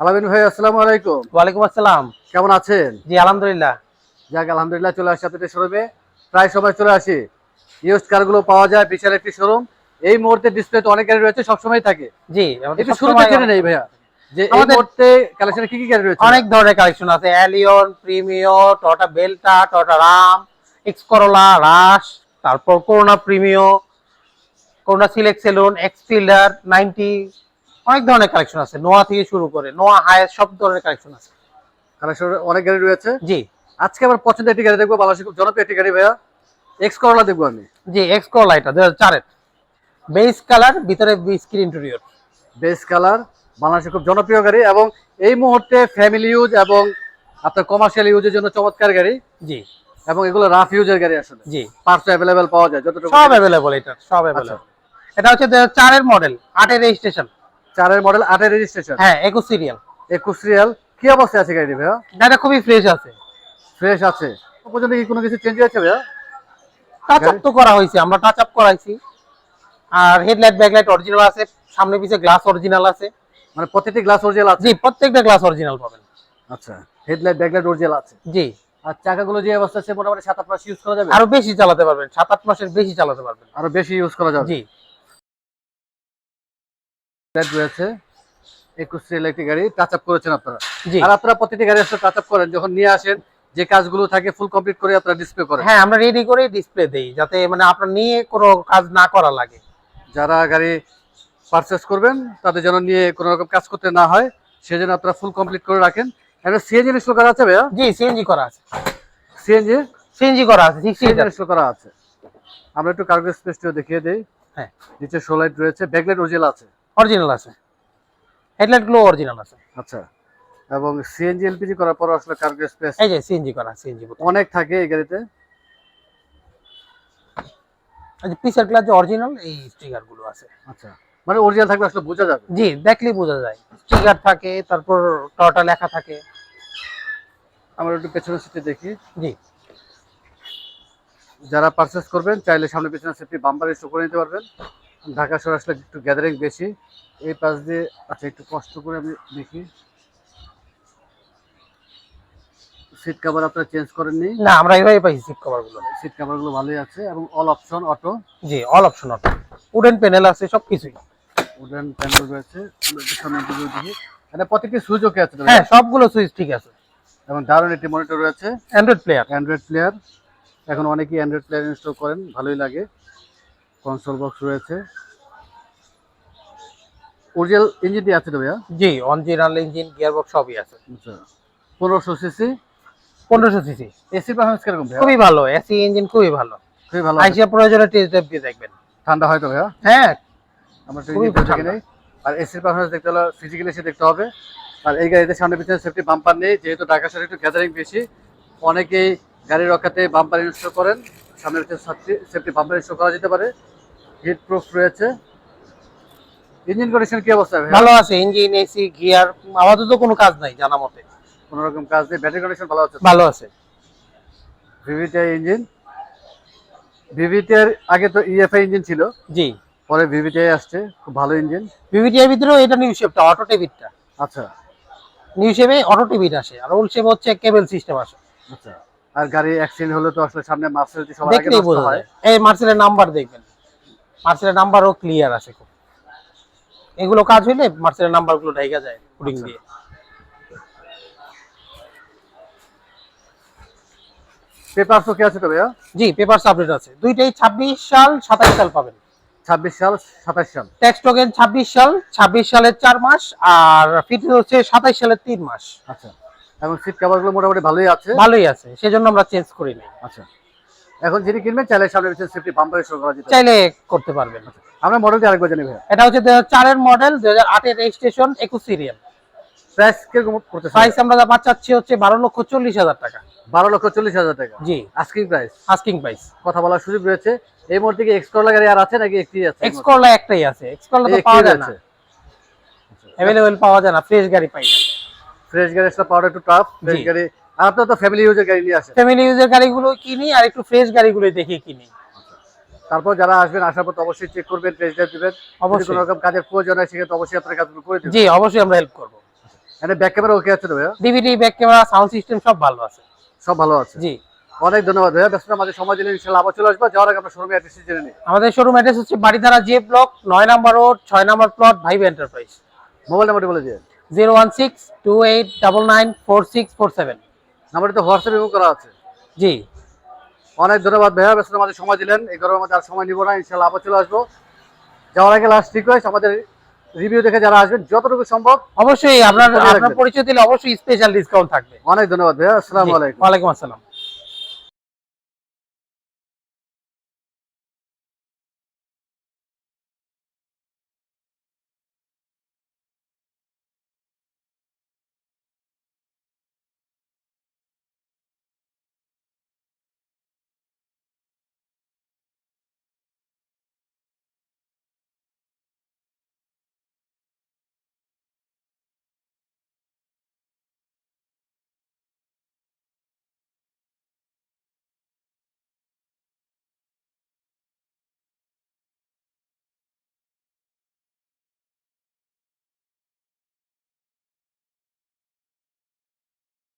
আলামিন ভাই আসসালামু আলাইকুম। ওয়ালাইকুম আসসালাম। কেমন আছেন? জি আলহামদুলিল্লাহ। যাক আলহামদুলিল্লাহ চলে আসি আপনাদের শোরুমে প্রায় সময় চলে আসি। ইউজ কারগুলো পাওয়া যায় বিশাল একটি শোরুম এই মুহূর্তে ডিসপ্লে তো অনেক গাড়ি রয়েছে সবসময় থাকে। জি একটু শুরুতে জেনে নেই ভাইয়া যে এই মুহূর্তে কালেকশনে কি কি গাড়ি রয়েছে? অনেক ধরনের কালেকশন আছে। অ্যালিয়ন প্রিমিও টটা বেলটা টটা রাম এক্স করোলা রাশ তারপর Corona Premio Corona select saloon X Fielder ninety অনেক ধরনের কালেকশন আছে। নোয়া থেকে শুরু করে নোয়া হায়ার সব ধরনের কালেকশন আছে। কালেকশন অনেক গাড়ি রয়েছে। জি। আজকে আমার পছন্দের একটি গাড়ি দেখব বাংলাদেশের খুব জনপ্রিয় একটি গাড়ি ভাইয়া। এক্স করলা দেখব আমি। জি এক্স করোলা এটা দু হাজার বেস কালার ভিতরে স্ক্রিন ইন্টেরিয়র বেস কালার বাংলাদেশের খুব জনপ্রিয় গাড়ি এবং এই মুহূর্তে ফ্যামিলি ইউজ এবং আপনার কমার্শিয়াল ইউজের জন্য চমৎকার গাড়ি। জি। এবং এগুলো রাফ ইউজের গাড়ি আসলে। জি। পার্টস অ্যাভেলেবেল পাওয়া যায় যতটুকু সব অ্যাভেলেবল এটা সব অ্যাভেলেবল এটা হচ্ছে চারের মডেল আটের রেজিস্ট্রেশন চারের মডেল আটের রেজিস্ট্রেশন হ্যাঁ একুশ সিরিয়াল একুশ রিয়াল কি অবস্থায় আছে গাড়ি ভাইয়া? গাড়িটা খুবই ফ্রেশ আছে। ফ্রেশ আছে। পর্যন্ত কি কোনো কিছু চেঞ্জ হয়েছে ভাইয়া? টাচ আপ তো করা হয়েছে আমরা টাচ আপ করাইছি। আর হেডলাইট ব্যাকলাইট অরিজিনাল আছে সামনে পিছে গ্লাস অরিজিনাল আছে। মানে প্রত্যেকটি গ্লাস অরিজিনাল আছে? জি প্রত্যেকটা গ্লাস অরিজিনাল পাবেন। আচ্ছা হেডলাইট ব্যাকলাইট অরিজিনাল আছে। জি। আর চাকাগুলো যে অবস্থা আছে মোটামুটি সাত আট মাস ইউজ করা যাবে? আরও বেশি চালাতে পারবেন সাত আট মাসের বেশি চালাতে পারবেন। আরও বেশি ইউজ করা যাবে? জি। রয়েছে। গাড়ি টাচ আপ করেছেন আপনারা। আর আপনারা প্রত্যেকটি গাড়ি আসলে টাচ আপ করেন যখন নিয়ে আসেন যে কাজগুলো থাকে ফুল কমপ্লিট করে আপনারা ডিসপ্লে করেন। হ্যাঁ আমরা রেডি করে ডিসপ্লে দেই যাতে মানে আপনার নিয়ে কোনো কাজ না করা লাগে। যারা গাড়ি পারচেস করবেন তাদের যেন নিয়ে কোনো রকম কাজ করতে না হয় সেজন্য আপনারা ফুল কমপ্লিট করে রাখেন। সিএনজি ইনস্টল করা আছে ভাইয়া? জি সিএনজি করা আছে। সিএনজি সিএনজি করা আছে সিএনজি ইনস্টল করা আছে। আমরা একটু কার্গো স্পেসটিও দেখিয়ে দেই। হ্যাঁ। নিচে শোলাইট রয়েছে ব্যাকলাইট অরিজিনাল আছে। অরিজিনাল আছে। হেডলাইটগুলো অরিজিনাল আছে। আচ্ছা। এবং সিএনজি এলপিজি করার পর আসলে কার্গো স্পেস এই যে সিএনজি করা সিএনজি অনেক থাকে এই গাড়িতে। পিসের গ্লাস যে অরিজিনাল এই স্টিকারগুলো আছে। আচ্ছা। মানে অরিজিনাল থাকলে আসলে বোঝা যাবে। জি দেখলেই বোঝা যায়। স্টিকার থাকে তারপর টটা লেখা থাকে। আমরা একটু পেছনের সিটে দেখি। জি। যারা পারচেস করবেন চাইলে সামনে পেছনে সেফটি বাম্পার ইস্যু করে নিতে পারবেন। ঢাকা শহর আসলে একটু গ্যাদারিং বেশি। এই পাশ দিয়ে আচ্ছা একটু কষ্ট করে আমি দেখি। সিট কভার আপনারা চেঞ্জ করেননি? না আমরা এইভাবে পাইছি সিট কভারগুলো। সিট কভারগুলো ভালোই আছে এবং অল অপশন অটো জি all option auto wooden panel আছে সবকিছুই। উডেন প্যানেল রয়েছে। একটু দিকে দেখি। এটা প্রত্যেকটি সুইচ ওকে আছে হ্যাঁ সবগুলো সুইচ ঠিক আছে। এবং দারুণ একটি মনিটর রয়েছে। অ্যান্ড্রয়েড প্লেয়ার অ্যান্ড্রয়েড প্লেয়ার এখন অনেকেই অ্যান্ড্রয়েড প্লেয়ার ইনস্টল করেন ভালোই লাগে। কনসোল বক্স রয়েছে। অরিজিনাল ইঞ্জিনটি আছে তো ভাইয়া? জি অরিজিনাল ইঞ্জিন গিয়ার বক্স সবই আছে। আচ্ছা। পনেরোশো সিসি পনেরোশো সিসি এসি পারফরমেন্স কীরকম খুবই ভালো এসি ইঞ্জিন খুবই ভালো। খুবই ভালো। আইসিয়া প্রয়োজনে টেস্ট ড্রাইভ দিয়ে দেখবেন। ঠান্ডা হয় তো ভাইয়া? হ্যাঁ আমরা খুবই ঠান্ডা। নেই। আর এসির পারফরমেন্স দেখতে হলে ফিজিক্যালি এসে দেখতে হবে। আর এই গাড়িতে সামনে পিছনে সেফটি বাম্পার নেই যেহেতু ঢাকা শহরে একটু গ্যাদারিং বেশি অনেকেই গাড়ি রক্ষাতে বাম্পার ইনস্টল করেন। সামনে পিছনে সেফটি বাম্পার ইনস্টল করা যেতে পারে। হিট প্রুফ রয়েছে। ইঞ্জিন কন্ডিশন কি অবস্থা ভালো আছে ইঞ্জিন এসি গিয়ার কোনো কাজ নাই জানা মতে। কোনো রকম কাজ নেই ব্যাটারি কন্ডিশন ভালো আছে ভালো আছে। VVTi engine. ভিভিটিআর আগে তো ইএফআই ইঞ্জিন ছিল জি। পরে ভিভিটিআই আসছে খুব ভালো ইঞ্জিন। ভিভিটিআর ভিতরেও এটা নিউ শেপটা অটো টেবিটটা আচ্ছা। নিউ শেপে অটো টেবিট আসে আর ওল্ড শেপ হচ্ছে কেবল সিস্টেম আসে। আচ্ছা। আর গাড়ি অ্যাক্সিডেন্ট হলে তো আসলে সামনে মার্সেল সবার আগে বোঝা হয়। এই মার্সেলের নাম্বার দেখবেন। মার্সেলের নাম্বারও ক্লিয়ার আছে খুব। এগুলো কাজ হইলে মার্সেলের নাম্বারগুলো ঢাইকা যায় পুডিং আচ্ছা। দিয়ে। পেপার কি আছে তো ভাইয়া? জি পেপার আপডেট আছে। দুইটাই ছাব্বিশ সাল সাতাশ সাল পাবেন। ছাব্বিশ সাল সাতাশ সাল। ট্যাক্স টোকেন ছাব্বিশ সাল ছাব্বিশ সালের চার মাস আর ফিট হচ্ছে সাতাশ সালের তিন মাস। আচ্ছা। এবং সিট কভারগুলো মোটামুটি ভালোই আছে? ভালোই আছে সেজন্য আমরা চেঞ্জ করি নাই। আচ্ছা। এখন যিনি কিনবেন চাইলে সামনে পিছনে সেফটি বাম্পার ইনস্টল করা যেতে চাইলে করতে পারবেন। আমরা মডেলটি আরেকবার জানি ভাইয়া এটা হচ্ছে দু হাজার চারের মডেল দুই হাজার আটের রেজিস্ট্রেশন একুশ সিরিয়াল প্রাইস কীরকম করতেছে প্রাইস আমরা যা পাচ্ছি হচ্ছে বারো লক্ষ চল্লিশ হাজার টাকা। বারো লক্ষ চল্লিশ হাজার টাকা? জি। আস্কিং প্রাইস আস্কিং প্রাইস কথা বলার সুযোগ রয়েছে। এই মুহূর্তে কি এক্সকোলা গাড়ি আর আছে নাকি একটি আছে? এক্স করলা একটাই আছে। এক্স করলা তো পাওয়া যায় না। পাওয়া যায় না। ফ্রেশ গাড়ি পাই না। ফ্রেশ গাড়ি আসলে পাওয়াটা একটু টাফ ফ্রেশ গাড়ি আপনার তো ফ্যামিলি ইউজের গাড়ি নিয়ে আসেন। ফ্যামিলি ইউজের গাড়িগুলো কিনি আর একটু ফ্রেশ গাড়িগুলো দেখে কিনি। তারপর যারা আসবেন আসার পর অবশ্যই চেক করবেন টেস্ট ড্রাইভ দিবেন। অবশ্যই। কোনো রকম কাজের প্রয়োজন হয় সেক্ষেত্রে অবশ্যই আপনার কাজগুলো করে দিবেন। জি অবশ্যই আমরা হেল্প করব। এখানে ব্যাক ক্যামেরা ওকে আছে তো ভাইয়া? DVD back camera sound system সব ভালো আছে। সব ভালো আছে? জি। অনেক ধন্যবাদ ভাইয়া। ব্যস্ত আমাদের সময় দিলেন ইনশাআল্লাহ আবার চলে আসব। যাওয়ার আগে আপনার শোরুম অ্যাড্রেস জেনে নিন আমাদের শোরুম অ্যাড্রেস হচ্ছে বাড়িধারা জে ব্লক নয় নম্বর রোড ছয় নম্বর প্লট ভাইব এন্টারপ্রাইজ মোবাইল নাম্বারটি বলে ফোর সেভেন নাম্বারটি তো হোয়াটসঅ্যাপ রিমুভ করা আছে। জি। অনেক ধন্যবাদ ভাইয়া ব্যস্ত আমাদের সময় দিলেন। এই গরমের মধ্যে আর সময় নিব না ইনশাল্লাহ আবার চলে আসব। যাওয়ার আগে লাস্ট রিকোয়েস্ট আমাদের রিভিউ দেখে যারা আসবেন যতটুকু সম্ভব অবশ্যই আপনার আপনার পরিচয় দিলে অবশ্যই স্পেশাল ডিসকাউন্ট থাকবে। অনেক ধন্যবাদ ভাইয়া আসসালামু আলাইকুম। ওয়ালাইকুম আসসালাম।